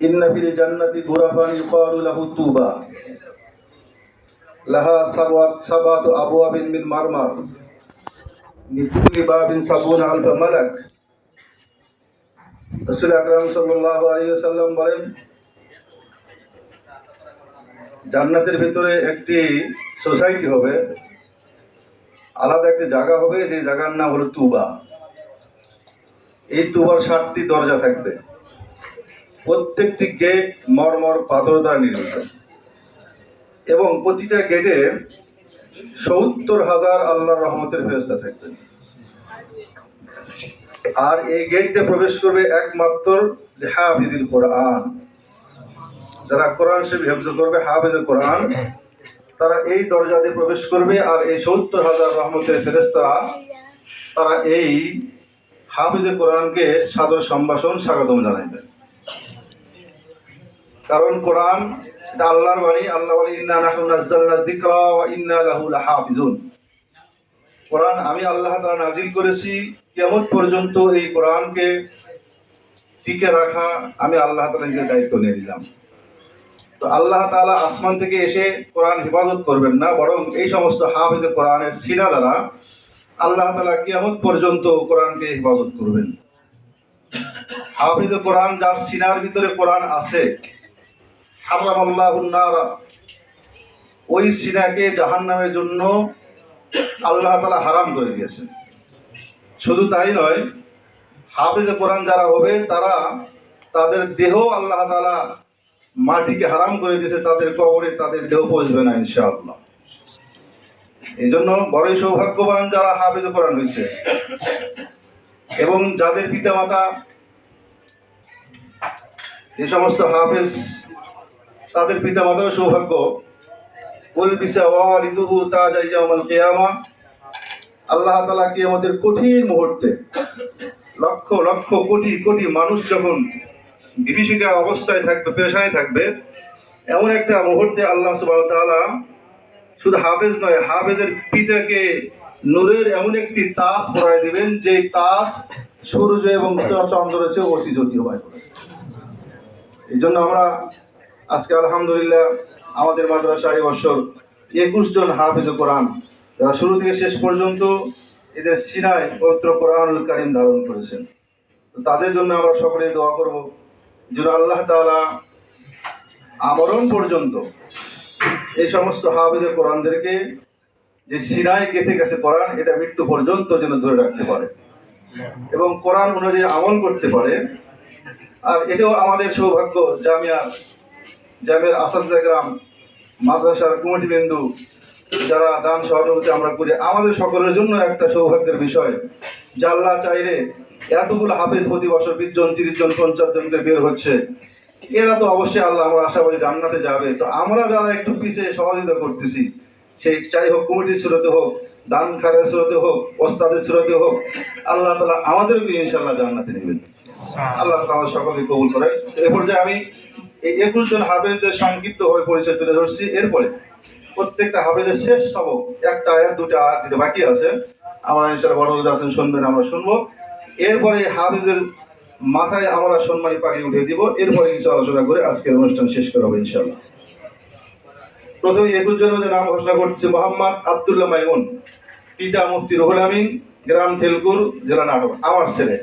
ইন্না ফিল জান্নাতি গুরাফান ইউকালু তুবা। লাহা সাবাত সাবাত আবওয়াবিন মিন মারমার। আলফা মালাক। আকরাম সাল্লাল্লাহু আলাইহি বলেন, জান্নাতের ভিতরে একটি সোসাইটি হবে, আলাদা একটি জায়গা হবে, যে জায়গার নাম হলো তুবা। এই তুবার সাতটি দরজা থাকবে। প্রত্যেকটি গেট মরমর পাথর দ্বারা নির্মিত। এবং প্রতিটা গেটে সত্তর হাজার আল্লাহর রহমতের ফেরস্তা থাকবে আর এই গেট প্রবেশ করবে একমাত্র হাফিজুল কোরআন। যারা কোরআন শরীফ হেফজ করবে, হাফিজুল কোরআন, তারা এই দরজা দিয়ে প্রবেশ করবে আর এই সত্তর হাজার রহমতের ফেরেস্তারা তারা এই হাফিজে কোরআনকে সাদর সম্ভাষণ স্বাগতম জানাইবে কারণ কোরআন আল্লাহর বাণী, আল্লাহ বলে, ইন্না নাহনু নাযালনা যিকরা ওয়া ইন্না লাহু লাহাফিজুন। কোরআন আমি আল্লাহ তাআলা নাজিল করেছি, কিয়ামত পর্যন্ত এই কোরআনকে টিকে রাখা আমি আল্লাহ তাআলা নিজের দায়িত্ব নিয়ে নিলাম। তো আল্লাহ তাআলা আসমান থেকে এসে কোরআন হেফাজত করবেন না, বরং এই সমস্ত হাফিজে কোরআনের সিনা দ্বারা আল্লাহ তাআলা কিয়ামত পর্যন্ত কোরআনকে হেফাজত করবেন। হাফিজে কোরআন যার সিনার ভিতরে কোরআন আছে ওই সিনাকে জাহান্নামের জন্য আল্লাহ তালা হারাম করে দিয়েছেন। শুধু তাই নয়, হাফিজে কোরআন যারা হবে, তারা তাদের দেহ আল্লাহ তালা মাটিকে হারাম করে দিয়েছে, তাদের কবরে তাদের দেহ পৌঁছবে না ইনশাআল্লাহ। এই জন্য বড়ই সৌভাগ্যবান যারা হাফিজে কোরআন হয়েছে। এবং যাদের পিতামাতা যে সমস্ত হাফেজ তাদের সৌভাগ্য। তাজা ইয়াউমাল কিয়ামা। আল্লাহ তাআলা কিয়ামতের কঠিন মুহূর্তে লক্ষ লক্ষ, কোটি কোটি মানুষ যখন বিভীষিকা অবস্থায় থাকবে, পেশায় থাকবে, এমন একটা মুহূর্তে আল্লাহ ওয়া শুধু হাফেজ নয়, হাফেজের পিতাকে নূরের এমন একটি তাস পরায় দিবেন যে তাস সূর্য এবং চন্দ্রের চেয়ে অতি জ্যোতির্ময় হয়। এই জন্য আমরা আজকে আলহামদুলিল্লাহ আমাদের মাদ্রাসা এই বছর একুশ জন হাফিজ কোরআন। যারা শুরু থেকে শেষ পর্যন্ত এদের সিনায় পবিত্র কোরআনুল কারিম ধারণ করেছেন। তাদের জন্য আমরা সকলে দোয়া করব যেন আল্লাহ তাআলা আমরণ পর্যন্ত এই সমস্ত হাফিজের কোরআনদেরকে যে সিনায় গেঁথে গেছে কোরআন, এটা মৃত্যু পর্যন্ত যেন ধরে রাখতে পারে এবং কোরআন অনুযায়ী আমল করতে পারে। আর এটাও আমাদের সৌভাগ্য জামিয়া জামিয়ার আসাদা গ্রাম মাদ্রাসার কমিটি বিন্দু যারা দান সহানুভূতি আমরা করি আমাদের সকলের জন্য একটা সৌভাগ্যের বিষয়। আল্লাহ চাইলে এতগুলো হাফেজ প্রতি বছর বিশ জন তিরিশ জন পঞ্চাশ জন করে বের হচ্ছে। এরা তো অবশ্যই আল্লাহ আমরা আশাবাদী জান্নাতে যাবে। তো আমরা যারা একটু পিছিয়ে সহযোগিতা করতেছি সেই চাই হোক কমিটির সুরতে হোক দান খারের সুরতে হোক ওস্তাদের সুরতে হোক আল্লাহ তালা আমাদেরকে ইনশাল্লাহ জান্নাতে নেবেন। আল্লাহ তালা আমাদের সকলকে কবুল করেন। এ পর্যায়ে আমি এই একুশ জন হাফেজদের সংক্ষিপ্ত হয়ে পরিচয় তুলে ধরছি। এরপরে প্রত্যেকটা হাফেজের শেষ সবক একটা আয়াত দুটা আয়াত যেটা বাকি আছে। আমরা ইনশাল্লাহ বড় আছেন শুনবেন আমরা শুনব। এরপরে হাফেজের মাথায় আমরা সম্মানী পাখি উঠে দিব। এরপরে কিছু আলোচনা করে আজকের অনুষ্ঠান শেষ করা হবে ইনশাল্লাহ প্রথমে একুশ জনের মধ্যে নাম ঘোষণা করছে মোহাম্মদ আব্দুল্লাহ মাইমুন পিতা মুফতি রুহুল আমিন গ্রাম থেলকুর জেলা নাটক আমার ছেলে।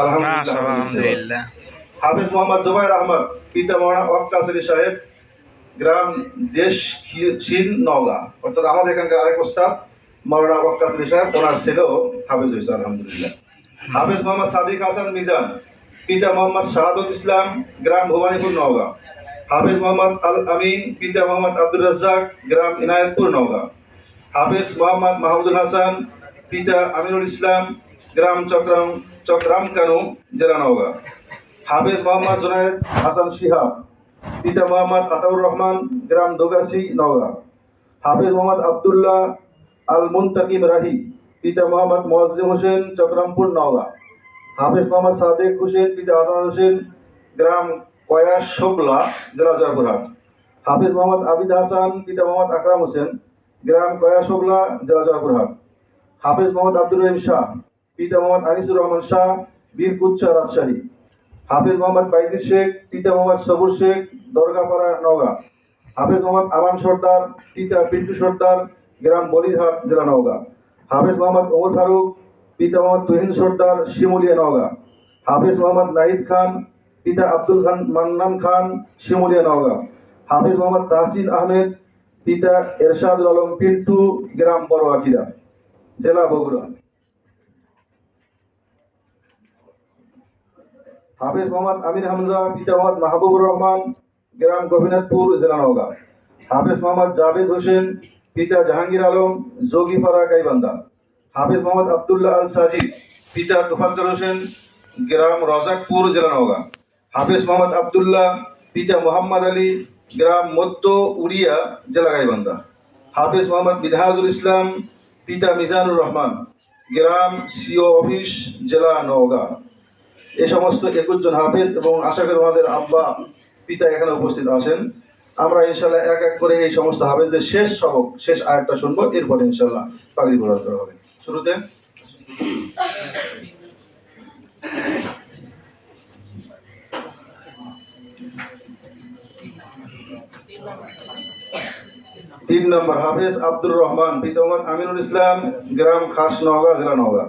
আলহামদুলিল্লাহ। হাফিজ মোহাম্মদ জুবাইর আহমদ পিতা মৌলানা ওয়াক্কাস আলী সাহেব, গ্রাম দেশ চীন নওগা। অর্থাৎ আমাদের এখানকার আরেক ওস্তাদ, মৌলানা ওয়াক্কাস সাহেব, ওনার ছেলেও হাফিজ হয়েছে, আলহামদুলিল্লাহ। হাফিজ মোহাম্মদ সাদিক হাসান মিজান, পিতা মোহাম্মদ শাহাদুল ইসলাম, গ্রাম ভবানীপুর নওগাঁ। হাফিজ মোহাম্মদ আল আমিন, পিতা মোহাম্মদ আব্দুর রাজ্জাক, গ্রাম ইনায়তপুর নওগাঁ। হাফিজ মোহাম্মদ মাহমুদুল হাসান, পিতা আমিনুল ইসলাম, গ্রাম চক্রাম চক্রাম কানু জেলা নওগাঁ। হাফেজ মোহাম্মদ জুনায়েদ হাসান শিহাব, পিতা মোহাম্মদ আতাউর রহমান, গ্রাম দোগাছি নওগাঁ। হাফেজ মোহাম্মদ আবদুল্লাহ আল মুন্তাকিম রাহি, পিতা মোহাম্মদ মোয়াজ্জিম হোসেন, চক্রামপুর, নওগাঁ। হাফেজ মোহাম্মদ সাদেক হোসেন, পিতা আনোয়ার হোসেন, গ্রাম কয়াস শোবলা জেলা জয়পুরহাট। হাফেজ মোহাম্মদ আবিদ হাসান, পিতা মোহাম্মদ আকরাম হোসেন, গ্রাম কয়াস শোবলা জেলা জয়পুরহাট। হাফেজ মোহাম্মদ আব্দুর রহিম শাহ, পিতা মোহাম্মদ আনিসুর রহমান শাহ বীরকুচ্ছা রাজশাহী। হাফিজ মোহাম্মদ বাইদির শেখ পিতা মোহাম্মদ সবুর শেখ, দরগাপাড়া নওগাঁ। হাফিজ মোহাম্মদ আমান সর্দার পিতা পিন্টু সর্দার, গ্রাম বলিরহাট, জেলা নওগাঁ। হাফিজ মোহাম্মদ ওমর ফারুক, পিতা মোহাম্মদ তুহিন সর্দার, শিমুলিয়া নওগাঁ। হাফিজ মোহাম্মদ নাহিদ খান, পিতা আব্দুল খান মান্নান খান, শিমুলিয়া নওগাঁ। হাফিজ মোহাম্মদ তাহসিন আহমেদ, পিতা এরশাদুল আলম পিন্টু, গ্রাম বড় আকিরা, জেলা বগুড়া। হাফিজ মোহাম্মদ আমির হামজা, পিতা মোহাম্মদ মাহবুবুর রহমান, গ্রাম গোপীনাথপুর, জেলা নওগাঁ। হাফিজ মোহাম্মদ জাভেদ হোসেন, পিতা জাহাঙ্গীর আলম, যোগীপাড়া গাইবান্ধা। হাফিজ মোহাম্মদ আবদুল্লাহ আল সাজিদ পিতা তোফাজ্জল হোসেন, গ্রাম রাজাকপুর, জেলা নওগাঁ। হাফিজ মোহাম্মদ আবদুল্লাহ, পিতা মোহাম্মদ আলী, গ্রাম মধ্য উড়িয়া, জেলা গাইবান্ধা। হাফিজ মোহাম্মদ মিনহাজুল ইসলাম, পিতা মিজানুর রহমান, গ্রাম সিও অফিস, জেলা নওগাঁ। এ সমস্ত একুশ জন হাফেজ এবং আশা করি আমাদের আব্বা, পিতা এখানে উপস্থিত আছেন। আমরা ইনশাল্লাহ এক এক করে এই সমস্ত হাফেজদের শেষ সবক, শেষ আয়াতটা শুনব, এরপরে ইনশাল্লাহ পাগড়ি প্রদান করা হবে। শুরুতে? তিন নম্বর হাফেজ আব্দুর রহমান, পিতা মোহাম্মদ আমিনুল ইসলাম, গ্রাম খাস নওগাঁ, জেলা নওগাঁ।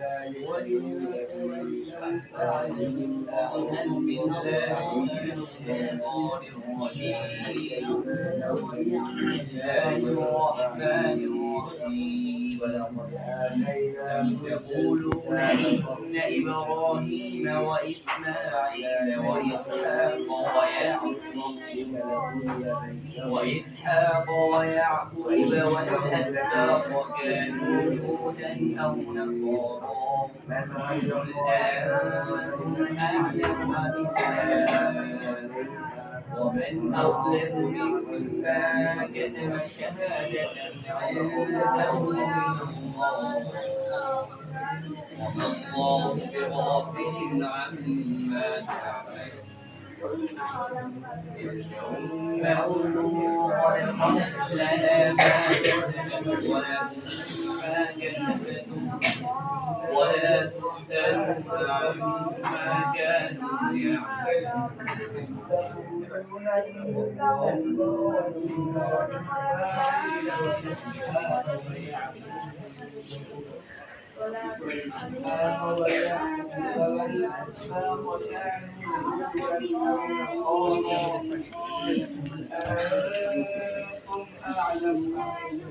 وإن كنت عن أعلم بالله الشيطان بسم الله الرحمن الرحيم أم تقولون إن إبراهيم وإسماعيل وإسحاق ويعقوب وإسحاق ويعقوب والأسباط كانوا هودا أو نصارى قل أنتم أعلم أم ومن أظلم ممن كتم شهادة عنده من الله وما الله بغافل عما تعملون. ثم أنتم قد خلت لنا ما كسبت ولكم ما كسبتم ولا تسألون عما كانوا يعملون والأسلام والأسلام والأسلام أنتم أعلم من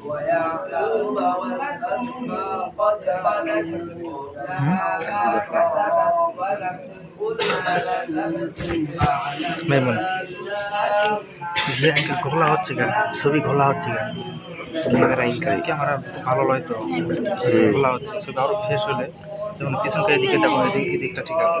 هم العباد وإسماعيل وإسحاق ويعقوب والأسباط قد خلت لها ما كسبت ولكم كل ما كسبتم মেমন عليها যে অ্যাঙ্কেল ঘোলা হচ্ছে কেন ছবি ঘোলা হচ্ছে কেন ক্যামেরা অ্যাঙ্কেল ক্যামেরা ভালো নয় তো ঘোলা হচ্ছে ছবি আরও ফ্রেশ হলে যেমন পিছনকে এদিকে দেখো এদিক এদিকটা ঠিক আছে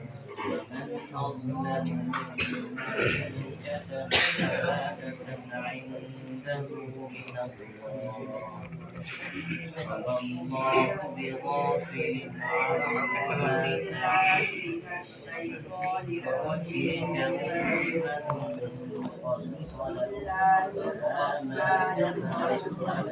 أظلم ممن تتبعك كم عنده من الله وما الله بغافل عما تعمل الشيطان وإنه لمن خلق وما تخلق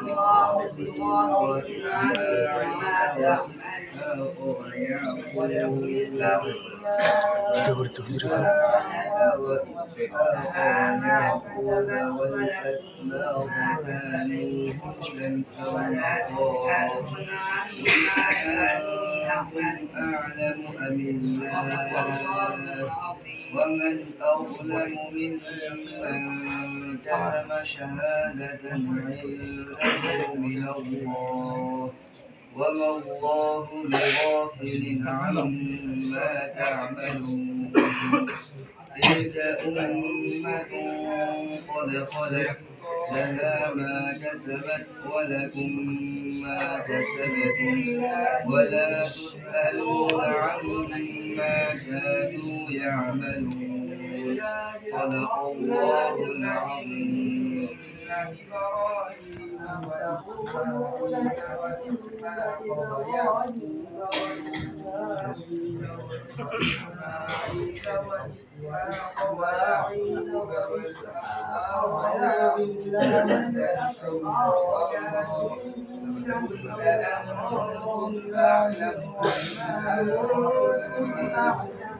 الله بفضله ما تعمل أعلم أم الله ومن أظلم ممن كتم شهادة عنده من الله وما الله بغافل عما تعملون. تلك أمة قد خلت لها ما كسبت ولكم ما كسبتم. ولا تسألون عما كانوا يعملون. صدق الله العظيم. Allahumma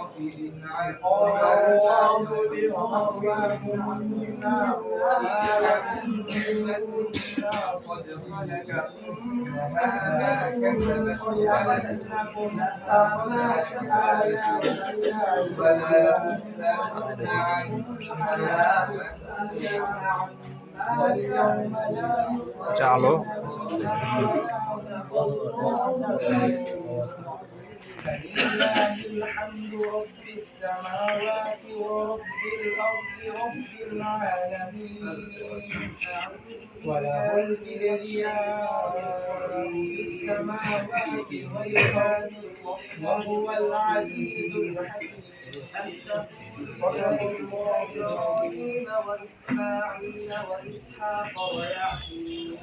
আলো فلله الحمد رب السماوات ورب الأرض رب العالمين. وله الكبرياء في السماوات والأرض وهو العزيز الحكيم. صدق الله العظيم وإسماعيل وإسحاق ويعقوب.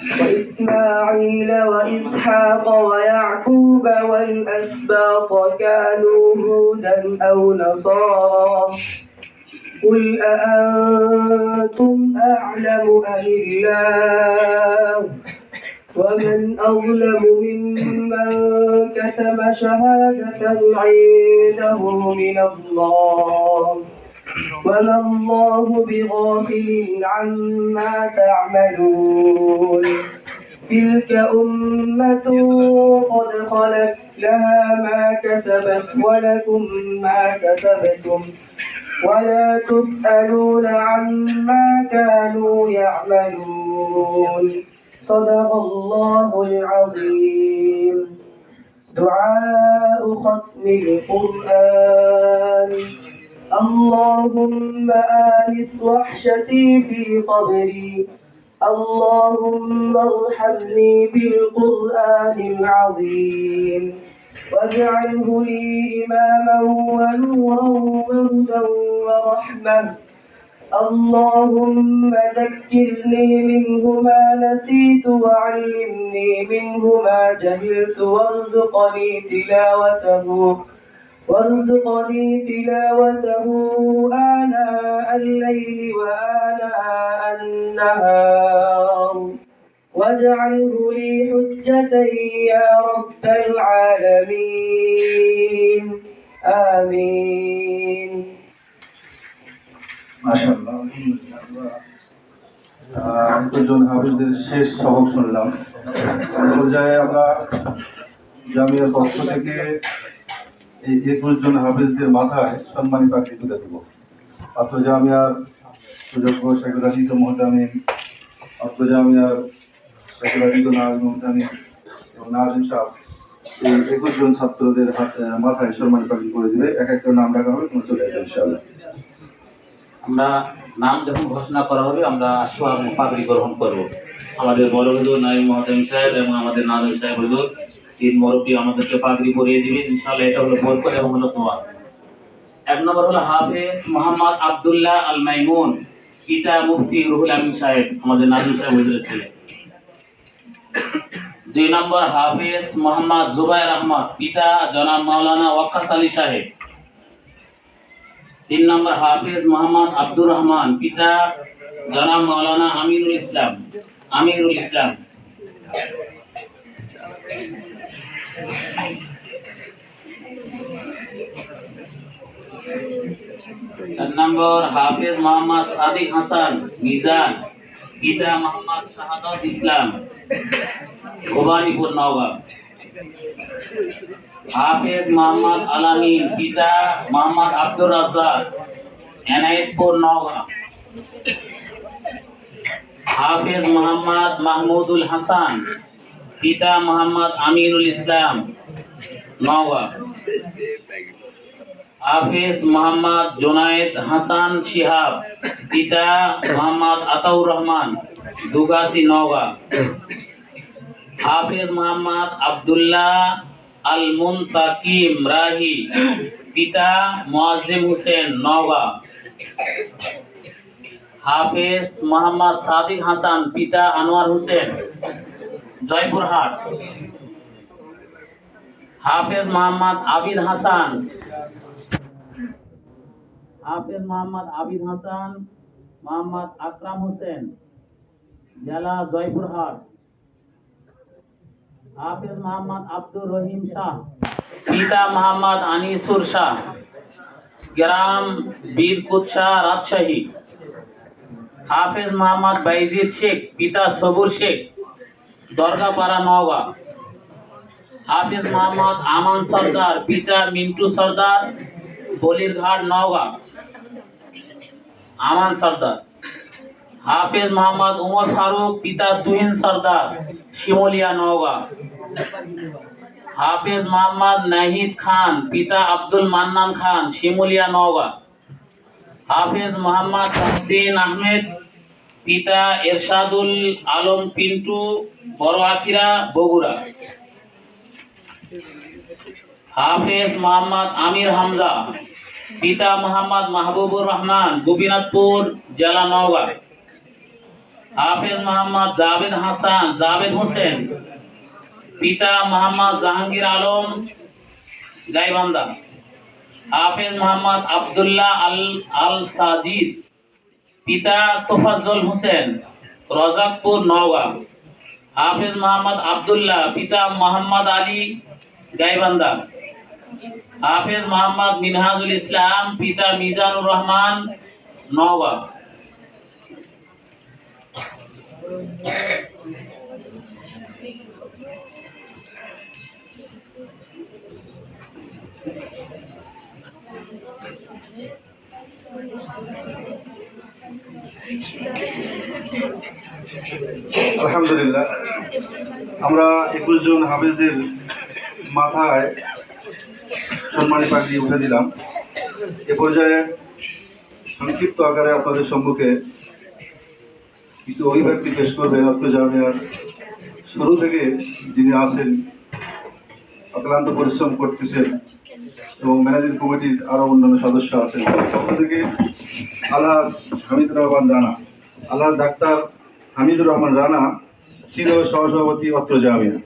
وإسماعيل وإسحاق ويعقوب والأسباط كانوا هودا أو نصارى قل أأنتم أعلم أم الله؟ ومن أظلم ممن كتم شهادة عنده من الله. وما الله بغافل عما تعملون. تلك أمة قد خلت لها ما كسبت ولكم ما كسبتم. ولا تسألون عما كانوا يعملون. صدق الله العظيم. دعاء ختم القرآن. اللهم آنس وحشتي في قبري. اللهم ارحمني بالقرآن العظيم. واجعله لي إماما ونورا وهدى ورحمة. اللهم ذكرني منه ما نسيت وعلمني منه ما جهلت وارزقني تلاوته. وارزقني تلاوته آناء الليل وآناء النهار واجعله لي حجة يا رب العالمين آمين মাশাআল্লাহ দুজন হাফিজদের শেষ সবক শুনলাম এই পর্যায়ে আমরা জামিয়ার পক্ষ থেকে এই একুশ জন হাফিজদের মাথায় সম্মানী পাখি তুলে দেব। অত্র জামিয়ার সুযোগ্য শেখুল আজিজ মোহতামিন অত্র জামিয়ার শেখুল আজিজ নাজিম মোহতামিন এবং নাজিম সাহ। এই একুশ জন ছাত্রদের মাথায় সম্মানী পাখি করে দিবে এক একটা নাম ডাকা হবে তোমার চলে যাবে আমরা নাম যখন ঘোষণা করা হবে, আমরা আসোয়া পাগড়ি গ্রহণ করব। আমাদের বড় হুজুর নাইম মহাতামিম সাহেব এবং আমাদের নাজিম সাহেব হুজুর তিন মুরব্বী আমাদেরকে পাগড়ি পরিয়ে দিবেন ইনশাআল্লাহ এটা হলো বরকত এবং হলো দোয়া। এক নম্বর হলো হাফেজ মোহাম্মদ আব্দুল্লাহ আল মাইমুন পিতা মুফতি রুহুল আমিন সাহেব, আমাদের নাজিম সাহেব হুজুরের ছেলে। দুই নম্বর হাফেজ মোহাম্মদ জুবাইর আহমদ, পিতা জনাব মাওলানা ওয়াক্কাস আলী সাহেব। তিন নম্বর হাফিজ মোহাম্মদ আব্দুর রহমান, পিতা জনাব মাওলানা আমিরুল ইসলাম আমিরুল ইসলাম। চার নম্বর, হাফিজ মোহাম্মদ সাদিক হাসান, মিজান, পিতা মোহাম্মদ শাহাদত ইসলাম ভবানীপুর নওগাঁ হাফেজ মোহাম্মদ আলামিন, পিতা মোহাম্মদ আব্দুর রাজ্জাক, এনায়েতপুর নওগাঁ হাফেজ মোহাম্মদ মাহমুদুল হাসান পিতা মোহাম্মদ আমিনুল ইসলাম নওগাঁ হাফেজ মোহাম্মদ জোনায়েদ হাসান শিহাব, পিতা মোহাম্মদ আতাউর রহমান দুগাসি নওগাঁ। হাফেজ মোহাম্মদ আব্দুল্লাহ আল মুনতাকিম রাহি, পিতা মুয়াজ্জিম হোসেন, নওগাঁ। হাফেজ মোহাম্মদ সাদিক হাসান, পিতা আনোয়ার হোসেন জয়পুরহাট হাফেজ মোহাম্মদ আবিদ হাসান। হাফেজ মোহাম্মদ আবিদ হাসান, মোহাম্মদ আকরাম হোসেন, জেলা জয়পুরহাট হাফিজ মোহাম্মদ আব্দুর রহিম শাহ, পিতা মোহাম্মদ আনিসুর শাহ, গ্রাম বীরকুত শাহ রাজশাহী। হাফিজ মোহাম্মদ বাইজিদ শেখ, পিতা সবুর শেখ দরগাপাড়া নওগাঁ। হাফিজ মোহাম্মদ আমান সর্দার, পিতা মিন্টু সর্দার বলিরঘাট নওগাঁ। আমান সর্দার। হাফিজ মোহাম্মদ উমর ফারুক, পিতা তুহিন সর্দার, শিমলিয়া নওগাঁ। হাফেজ মোহাম্মদ নাহিদ খান, পিতা আব্দুল মান্নান খান, শিমুলিয়া নওগাঁ। হাফেজ মোহাম্মদ তাহসিন আহমেদ, পিতা এরশাদুল আলম পিন্টু বড় আখিরা বগুড়া। হাফেজ মোহাম্মদ আমির হামজা, পিতা মোহাম্মদ মাহবুবুর রহমান, গোপীনাথপুর জেলা নওগাঁ। হাফেজ মোহাম্মদ জাভেদ হাসান, জাভেদ হোসেন। পিতা মোহাম্মদ জাহাঙ্গীর আলম, গাইবান্ধা। হাফেজ মোহাম্মদ আবদুল্লাহ আল আল সাজিদ। পিতা তোফাজ্জল হোসেন রজাকপুর নওগাঁ। হাফেজ মোহাম্মদ আবদুল্লাহ, পিতা মোহাম্মদ আলী গাইবান্ধা। হাফেজ মোহাম্মদ মিনহাজুল ইসলাম, পিতা মিজানুর রহমান নওগাঁ আলহামদুলিল্লাহ। আমরা একুশ জন হাফেজদের মাথায় সম্মানী পাখি উঠে দিলাম। এ পর্যায়ে সংক্ষিপ্ত আকারে আপনাদের সম্মুখে কিছু অভিব্যক্তি পেশ করবেন অত্র জামিয়ার শুরু থেকে যিনি আছেন, অক্লান্ত পরিশ্রম করতেছেন এবং ম্যানেজিং কমিটির আরও অন্যান্য সদস্য আছেন থেকে আলহাজ হামিদুর রহমান রানা। আলাস ডাক্তার হামিদুর রহমান রানা ছিল সহসভাপতি অত্র জামিয়া।